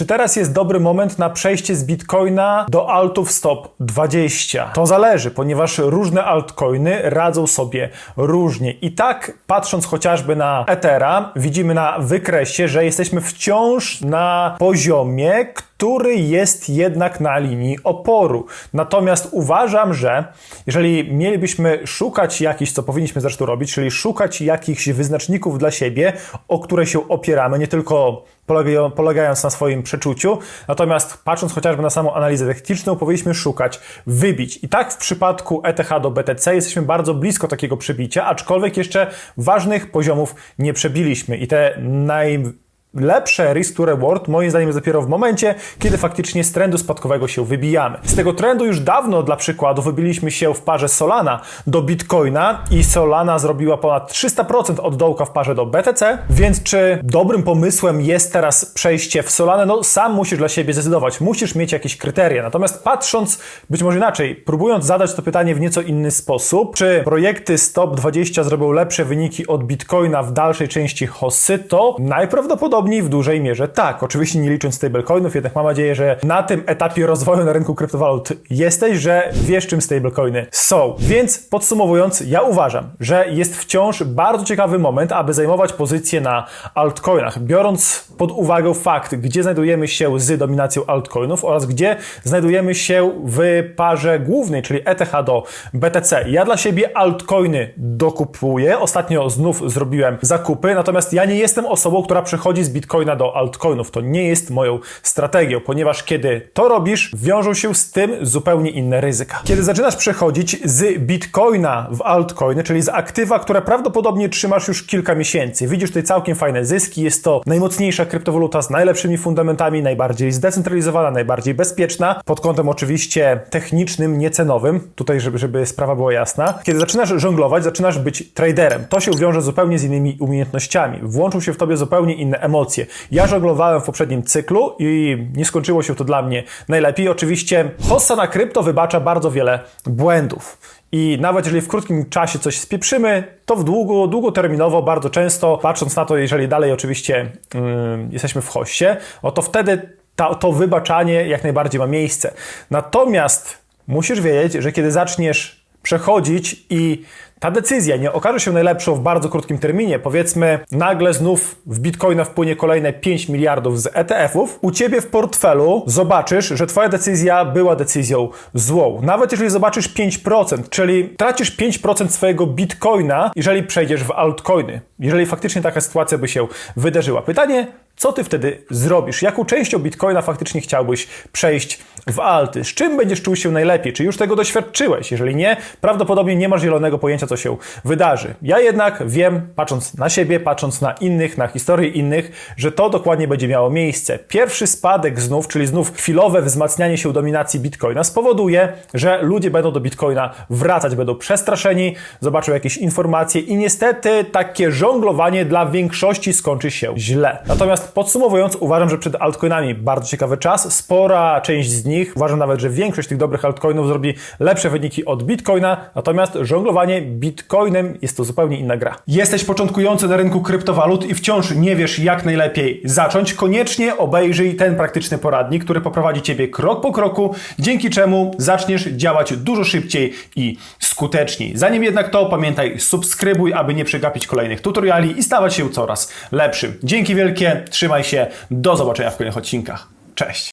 Czy teraz jest dobry moment na przejście z Bitcoina do altów stop 20? To zależy, ponieważ różne altcoiny radzą sobie różnie. I tak, patrząc chociażby na Ethera, widzimy na wykresie, że jesteśmy wciąż na poziomie, jest jednak na linii oporu. Natomiast uważam, że jeżeli mielibyśmy szukać jakichś, co powinniśmy zresztą robić, czyli szukać jakichś wyznaczników dla siebie, o które się opieramy, nie tylko polega- polegając na swoim przeczuciu, natomiast patrząc chociażby na samą analizę techniczną, powinniśmy szukać, wybić. I tak w przypadku ETH do BTC jesteśmy bardzo blisko takiego przebicia, aczkolwiek jeszcze ważnych poziomów nie przebiliśmy. I te naj lepsze risk to reward moim zdaniem jest dopiero w momencie, kiedy faktycznie z trendu spadkowego się wybijamy. Z tego trendu już dawno dla przykładu wybiliśmy się w parze Solana do Bitcoina i Solana zrobiła ponad 300% od dołka w parze do BTC, więc czy dobrym pomysłem jest teraz przejście w Solanę? No sam musisz dla siebie zdecydować, musisz mieć jakieś kryteria. Natomiast patrząc, być może inaczej, próbując zadać to pytanie w nieco inny sposób, czy projekty Stop 20 zrobią lepsze wyniki od Bitcoina w dalszej części Hossy, to najprawdopodobniej w dużej mierze tak. Oczywiście nie licząc stablecoinów, jednak mam nadzieję, że na tym etapie rozwoju na rynku kryptowalut jesteś, że wiesz czym stablecoiny są. Więc podsumowując, ja uważam, że jest wciąż bardzo ciekawy moment, aby zajmować pozycję na altcoinach, biorąc pod uwagę fakt, gdzie znajdujemy się z dominacją altcoinów oraz gdzie znajdujemy się w parze głównej, czyli ETH do BTC. Ja dla siebie altcoiny dokupuję. Ostatnio znów zrobiłem zakupy, natomiast ja nie jestem osobą, która przechodzi z Bitcoina do altcoinów. To nie jest moją strategią, ponieważ kiedy to robisz, wiążą się z tym zupełnie inne ryzyka. Kiedy zaczynasz przechodzić z Bitcoina w altcoiny, czyli z aktywa, które prawdopodobnie trzymasz już kilka miesięcy, widzisz tutaj całkiem fajne zyski, jest to najmocniejsza kryptowaluta z najlepszymi fundamentami, najbardziej zdecentralizowana, najbardziej bezpieczna, pod kątem oczywiście technicznym, niecenowym, tutaj żeby, żeby sprawa była jasna. Kiedy zaczynasz żonglować, zaczynasz być traderem. To się wiąże zupełnie z innymi umiejętnościami. Włączą się w tobie zupełnie inne emocje. Ja żonglowałem w poprzednim cyklu i nie skończyło się to dla mnie najlepiej. Oczywiście hossa na krypto wybacza bardzo wiele błędów. I nawet jeżeli w krótkim czasie coś spieprzymy, to w długo, długoterminowo bardzo często, patrząc na to, jeżeli dalej oczywiście ym, jesteśmy w hoście, no to wtedy ta, to wybaczanie jak najbardziej ma miejsce. Natomiast musisz wiedzieć, że kiedy zaczniesz przechodzić i ta decyzja nie okaże się najlepszą w bardzo krótkim terminie, powiedzmy nagle znów w Bitcoina wpłynie kolejne 5 miliardów z ETF-ów, u Ciebie w portfelu zobaczysz, że Twoja decyzja była decyzją złą. Nawet jeżeli zobaczysz 5%, czyli tracisz 5% swojego Bitcoina, jeżeli przejdziesz w altcoiny. Jeżeli faktycznie taka sytuacja by się wydarzyła. Pytanie, co ty wtedy zrobisz? Jaką częścią Bitcoina faktycznie chciałbyś przejść w alty? Z czym będziesz czuł się najlepiej? Czy już tego doświadczyłeś? Jeżeli nie, prawdopodobnie nie masz zielonego pojęcia, co się wydarzy. Ja jednak wiem, patrząc na siebie, patrząc na innych, na historię innych, że to dokładnie będzie miało miejsce. Pierwszy spadek znów, czyli znów chwilowe wzmacnianie się dominacji Bitcoina spowoduje, że ludzie będą do Bitcoina wracać, będą przestraszeni, zobaczą jakieś informacje i niestety takie żonglowanie dla większości skończy się źle. Natomiast podsumowując, uważam, że przed altcoinami bardzo ciekawy czas. Spora część z nich, uważam nawet, że większość tych dobrych altcoinów zrobi lepsze wyniki od Bitcoina, natomiast żonglowanie Bitcoinem jest to zupełnie inna gra. Jesteś początkujący na rynku kryptowalut i wciąż nie wiesz, jak najlepiej zacząć, koniecznie obejrzyj ten praktyczny poradnik, który poprowadzi Ciebie krok po kroku, dzięki czemu zaczniesz działać dużo szybciej i skuteczniej. Zanim jednak to, pamiętaj, subskrybuj, aby nie przegapić kolejnych tutoriali i stawać się coraz lepszym. Dzięki wielkie, trzymaj się, do zobaczenia w kolejnych odcinkach. Cześć!